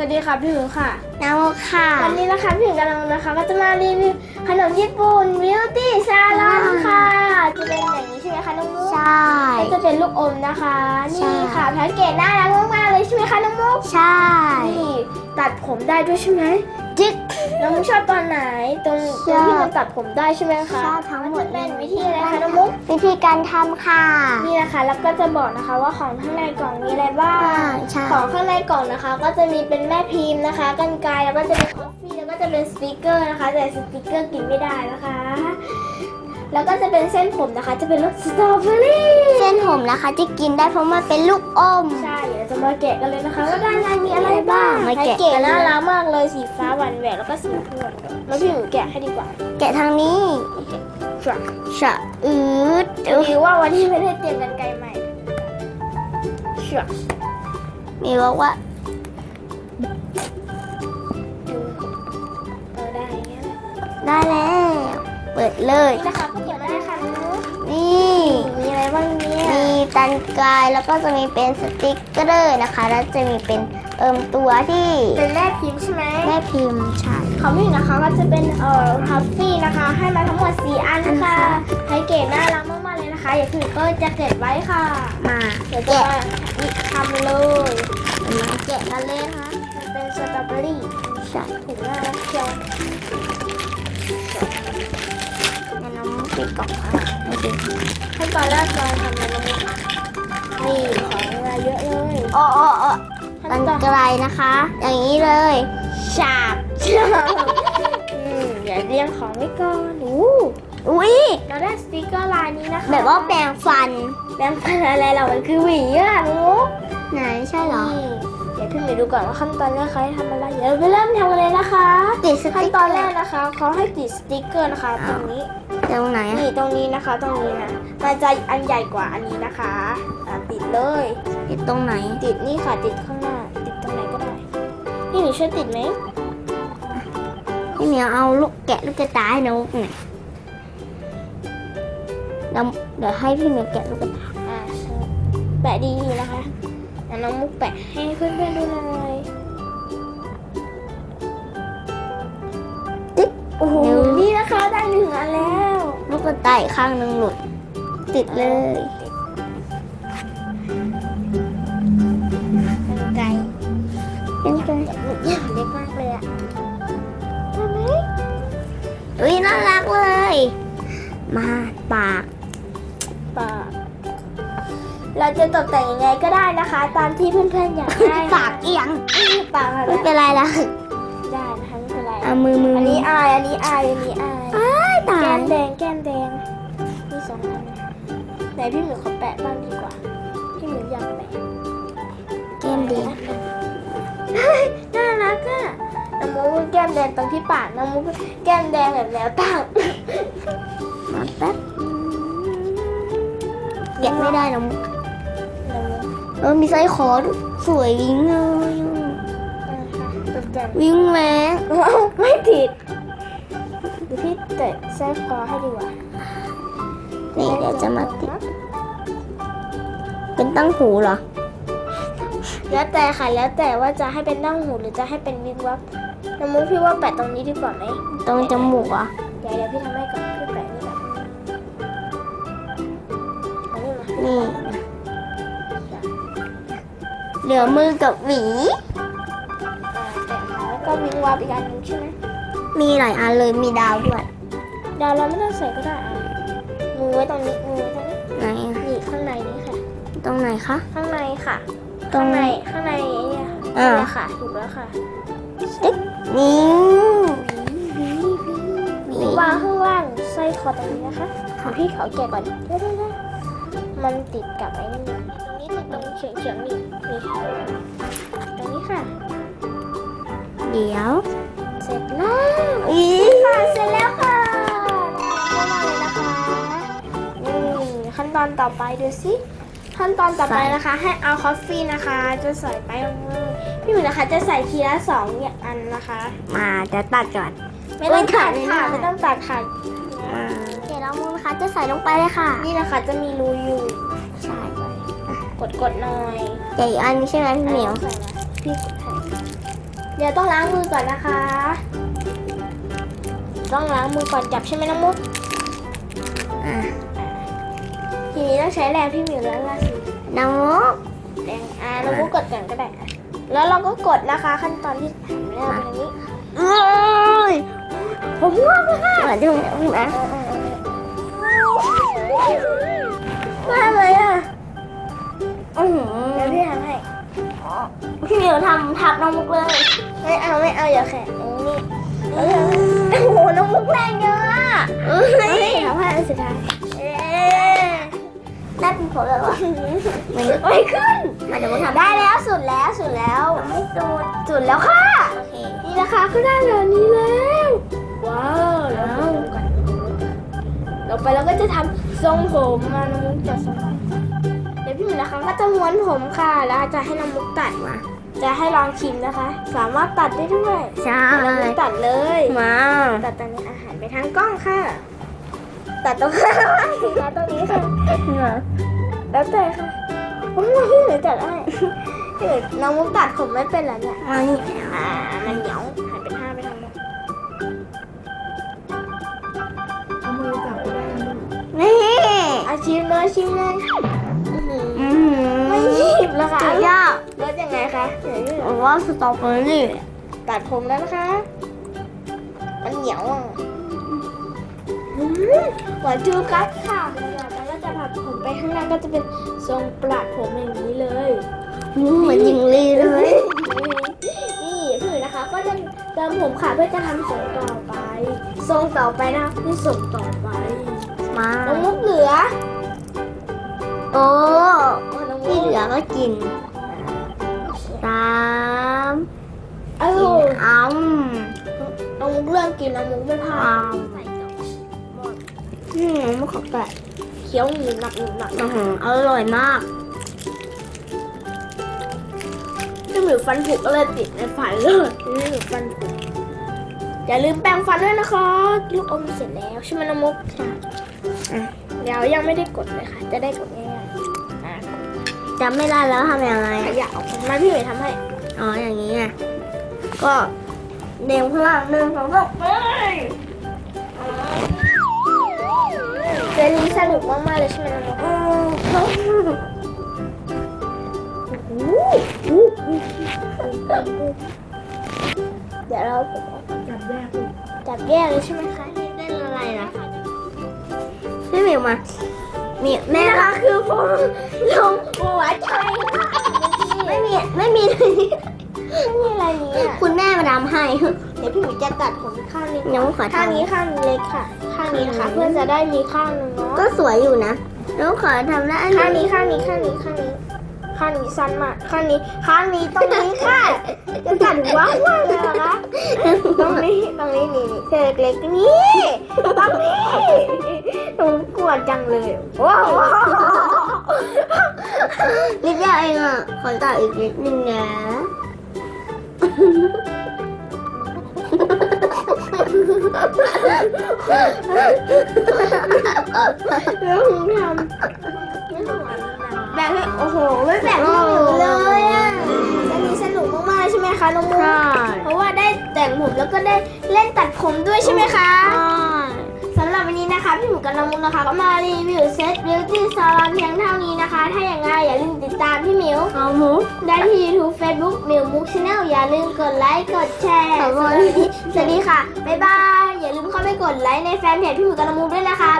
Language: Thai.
วัสดีค่ะพี่หมิวค่ะน้ำค่ะ วันนี้นะคะพี่หมิวกับเรานะคะ ก็จะมารีวิวขนมญี่ปุ่นบิวตี้ซาลอนค่ะ จะเป็นอย่างนี้ใช่ไหมคะน้องมุกใช่ก็จะเป็นลูกอมนะคะใช่นี่ค่ะแพ็กเกจน่ารักมากๆเลยใช่ไหมคะน้องมุกใช่ นี่ตัดผมได้ด้วยใช่ไหมจิ๊ก น้องมุกชอบตอนไหนตรงตชรองบที่มันตัดผมได้ใช่ไหมคะชอบทั้งหมดนจะเป็นวิธีอะไรคะน้องมุกวิธีการทำค่ะ นี่นะคะแล้วก็จะบอกนะคะว่าของข้างในกล่องมีอะไรบ้างอ่าใช่ ของข้างในกล่องนะคะ ก็จะมีเป็นแม่พิมพ์นะคะกันไกรแล้วก็จะเป็นคอฟฟี่แล้วก็จะเป็นสติกเกอร์นะคะ แต่สติกเกอร์กินไม่ได้นะคะ แล้วก็จะเป็นเส้นผมนะคะ จะเป็นรสสตรอเบอรี่เส้นผมนะคะที่กินได้เพราะมันเป็นลูกอม ใช่เดี๋ยวจะมาแกะกันเลยนะคะว่าด้านในมีอะไรบ้างมาแกะแกะกันเลย น่ารักมากเลยสีฟ้าหวานแหววแล้วก็สีม่วงแล้วพี่หนูแกะให้ดีกว่าแกะทางนี้จ้ะชะอืดหรือว่าวันนี้ไม่ได้เตรียมกันไกลใหม่จ้ะมีบอกว่าเออได้อย่างเงี้ยแหละได้แล้ว เปิดเลยนี่นะคะก็เก็บมา ได้ค่ะหนูนี่มีอะไรบ้างเนี่ยมีตันกายแล้วก็จะมีเป็นสติกเกอร์นะคะ แล้วจะมีเป็นเอิมตัวที่เป็นแม่พิมพ์ใช่ไหมแม่พิมพ์ใช่ของพี่นะคะก็จะเป็นเอ่อทัฟฟี่นะคะ ให้มาทั้งหมด4อันค่ะไฮเกตน่ารักมากๆเลยนะคะ อย่าถือก็จะเก็บไว้ค่ะ มาเดี๋ยวจะแกะมาทำเลยมาแกะกันเลยนะคะมันเป็นสตรอเบอรี่ใช่ถึงน่ารักเชียวงั้ น้องปิดกล่องค่ะไม่ปิดขั้นตอนแรกเราทำอะไรบ้างนี่ของมาเยอะเลยอ๋ออ๋ออ๋อขั้ตันนตอนไกลนะคะ อย่างนี้เลยฉาบอืมเดี๋ยวเรียงของไว้ก่อนอู้อุ้ยเราได้สติกเกอร์ลายนี้นะคะแบบว่าแปรงฟัน แบงค์พันอะไรเรามันคือหวีอะมุกไหนใช่เหรอ นี่ ดี๋ยวพี่หมีดูก่อนว่าขั้นตอนแรกเขาให้ทำอะไรเดี๋ยวเราไปเริ่มทำกันเลยนะคะติดสขั้นติ๊กตอนแรกนะคะเขาให้ติดสติกเกอร์นะคะ ตรงนี้ตรงไหนอะนี่ตรงนี้นะคะ ตรงนี้นะมันจะอันใหญ่กว่าอันนี้นะคะอะติดเลย ติดตรงไหนติดนี่ค่ะติดข้างหน้า ติดตรงไหนก็ได้พี่หมีช่วยติดไหมพี่เหมียวเอาลูกแกะลูกกระตายให้น้องหน่อยเดี๋ยวเดี๋ยวให้พี่เหมียวแกะลูกกระตายอ่าใช่แปะดีๆนะคะแล้ว น้องมุกแปะให้เพื่อนๆดูหน่อยติ๊กโอ้โหนี่นะคะได้หนึ่งอันแล้วลูกกระต่ายข้างหนึ่งหลุด ติดเลยกันไกลเป็นไงเล็กมากเลยอะทำไหมอุ้ยน่ารักเลย มาปาก จะตกแต่งยังไงก็ได้นะคะ ตามที่เพื่อนๆอยากได้ปากเอียงปากอะไรไม่เป็นไรละได้นะคะไม่เป็นไรเอามือมืออันนี้อายอันนี้อายอันนี้อายอ้ายตาแก้ยมแดงแก้มแดงมีสองอันไหนพี่หมิวขอแปะบ้างดีกว่าพี่หมิวอยากแปะแก้มเดียวเฮ้ยน่ารักอะน้ำมุกแก้มแดงตรงที่ปากน้ำมุกแก้มแดงแบบแนวตั้งมาแป๊บแกะไม่ได้น้องน้ำมุก เออมีไส้คอด้วยสวยวิ้งเลยนะคะตกแต่งวิ้งแหวงว้าวไม่ติดเดี๋ยวพี่เตะแส้คอให้ดีกว่า นี่เดี๋ยวจะมาติด เป็นตั้งหูเหรอ แล้วแต่ค่ะแล้วแต่ว่าจะให้เป็นนั่งหูหรือจะให้เป็นวิงวับน้ำมุกพี่ว่าแปะตรงนี้ดีกว่าไหมตรงจมูกเหรอะเดี๋ยวเดี๋ยวพี่ทำให้ก่อนพี่แปะนี่ก่อนอันนี้มานี่ เหลือมือกับหวีอ่าแปะมาแล้วก็วิงวับอีกอันหนึงใช่ไหมมีหลายอันเลยมีดาวด้วย ดาวเราไม่ต้องใส่ก็ได้อะมือไว้ตรงนี้มือไว้ตรงนี้ไหนอะนี่ข้างในนี้ค่ะ ตรงไหนคะ ข้างในค่ะ ตรงข้างไหน ในข้างในเนี่ยค่ะอ่าเนี่ยค่ะถูกแล้วค่ะติ๊กนี่หวีวางข้างล่างสร้อยคอตรงนี้นะคะขอพี่เขาแกะก่อนเดี๋ยวๆๆมันติดกับไอ้นี่ ตรงนี้ติดตรงเฉียงเฉียงๆนี่นี่ตรงนี้ค่ะ เดี๋ยว เสร็จแล้วอีค่ะเสร็จแล้วค่ะเข้ามาเลยนะคะนี่ขั้นตอนต่อไปดูสิขั้นตอนต่อไปนะคะ ให้เอาคอฟฟี่นะคะ จะใส่ไปลงมือพี่หมิวนะคะ จะใส่ทีละสองอย่างอันนะคะ มาจะตัดก่อนไม่ต้องตัดค่ะไม่ไม่ได้ต้องตัดค่ะมาเดี๋ยวน้องมือนะคะจะใส่ลงไปเลยค่ะ นี่นะคะจะมีรูอยู่ใช่ กดกดๆหน่อยแต่อีกอันนี้ใช่ไหมพี่เหมียวใส่นะพี่กดให้เดี๋ยวต้องล้างมือก่อนนะคะ ต้องล้างมือก่อนจับใช่ไหมน้องมุกอะทีนี้ต้องใช้แรงพี่หมิวแล้วล่ะสิน้องมุกแรงอ่าน้องมุกกดก่อนก็ได้อะแล้วเราก็กดนะคะ ขั้นตอนที่หันแรกแบบนี้เอ้ยผมง่วงแล้วค่ะมาดูนะมา เลยอะอือหือเดี๋ยวพี่ทำให้พี่หมิวทำทับน้องมุกเลย ไม่เอาไม่เอาอย่าแข็งนี่โอ้โหน้องมุกแรงเยอะอะเอ้เฮ้ยยทำให้อันสุดท้ายเอ๊ะได้เป็นผลแล้วอะไม่ไม่ขึ้นมาเดี๋ยวมุกทำได้แล้วสุดแล้วสุดแล้วไม่สุดสุดแล้วค่ะโอเคนี่นะคะก็ได้แบบนี้แล้วว้าวแล้วก่อนเราไปเราก็จะทำทรงผมมาน้องมุกจะทรงผมเดี๋ยว พี่หมิวนะคะก็จะม้วนผมค่ะ แล้วจะให้น้องมุกตัดมา จะให้ลองชิมนะคะ สามารถตัดได้ด้วยใช่น้องมุกตัดเลยมาตัดตรงนี้อาหารไปทางกล้องค่ะ ตัดตรงข้างล่างสิคะตรงนี้ค่ะแล้วแต่ค่ะโอ้ยพี่หนูตัดได้พี่หนูน้องมุกตัดผมไม่เป็นแล้วเนี่ยมานี่อ่ามันเหนียวหันเป็นห้าไปทางนู้นเอามือจับก็ได้นะลูกนี่อาชิมเลยชิมเลยอื้อหืออืมไม่ หยิบแล้วค่ะสุดยอดรสยังไงคะเดี๋ยวพี่หนูผมว่าสตรอเบอรี่ตัดผมแล้วนะคะ มันเหนียวอะอืมหวานจูกัสค่ะเดี๋ยวเราก็จะผัดผมไปข้างหน้าก็จะเป็นทรงปลัดผมอย่างนี้เลยเหมือนยิงลีเลย นี่คือนะคะ ก็จะเติมผมค่ะเพื่อจะทำทรงต่อไป ทรงต่อไปนะคะคือทรงต่อไป มาน้องมุกเหลือ โอ้โอ้น้องมุ ที่กเหลือก็กินสามเอ้ากินอ้น้องมุกเริ่มกินน้องมุกไม่พลาอ้าดวอืมไม่ขอแตะเคี้ยวหนึบหนักหนึบหนักอื้อหืออร่อยมากจะหมิวฟันผุก็เลยติดในฟันเลยนี่หมิวฟันผุอย่าลืมแปรงฟันด้วยนะคะลูกอมเสร็จแล้วใช่ไหมน้องมุกใช่อะเดี๋ยวยังไม่ได้กดเลยค่ะ จะได้กดง่ายๆอะ จำไม่ได้แล้วทำยังไงขยะออกมาพี่หมิวทำให้ อ๋อ อย่างนี้ไงก็เด้งข้างล่างหนึ่งสองสามเจลีสนุกมากๆเลยใช่ไหมน้องมุกอืมเขาเดี๋ยวเราจับแยกลูกจับแยกเลยใช่ไหมคะเล่นอะไรนะพี่หมิวมา มีนี่แม่นะนะคะคือผมลงหัวใจค่ะไม่มีไม่มีไม่มีอะไรนี้อะคุณแม่มาทำให้ เดี๋ยวพี่หมิวจะตัดผมข้างนี้ยังไม่ขอทำข้างนี้ข้างเล็กค่ะ ข้างนี้นะคะเพื่อจะได้มีข้างหนึงเนาะก็สวยอยู่นะแล้วขอทำได้อันข้างนี้ข้างนี้ข้างนี้ข้างนี้ข้างนี้สั้นมากข้างนี้ข้างนี้ตรงนี้ค่ะจะตัดหัว รงนี้ตรงนี้นี่เธอเล็กๆนี่ตรงนี้หนูกลัวจังเลยว้าวนิดเดียวเองอะขอต่ออีกนิดนึงนะแล้วหนูทำแบบโอ้โหไม่แบบให้เลยอะอันนี้สนุกมากๆใช่ไหมคะน้องมุกเพราะว่าได้ แต่งผมแล้วก็ได้เล่นตัดผมด้วยใช่ไหมคะสำหรับวันนี้นะคะ พี่หมูกับน้องมุกนะคะ ก็มารีวิวเซตบิวตี้ซาลอนเพียงเท่านี้นะคะ ถ้าอย่างไรอย่าลืมติดตามพี่หมิวเอาหมูได้ที่ YouTube Facebook หมิวมุกชาแนลอย่าลืมกดไลค์กดแชร์ขอบคุณสำหรับวันนี้สวัสดีค่ะบ๊ายบายอย่าลืมเข้าไปกดไลค์ในแฟนเพจพี่หมูกับน้องมุกด้วยนะคะ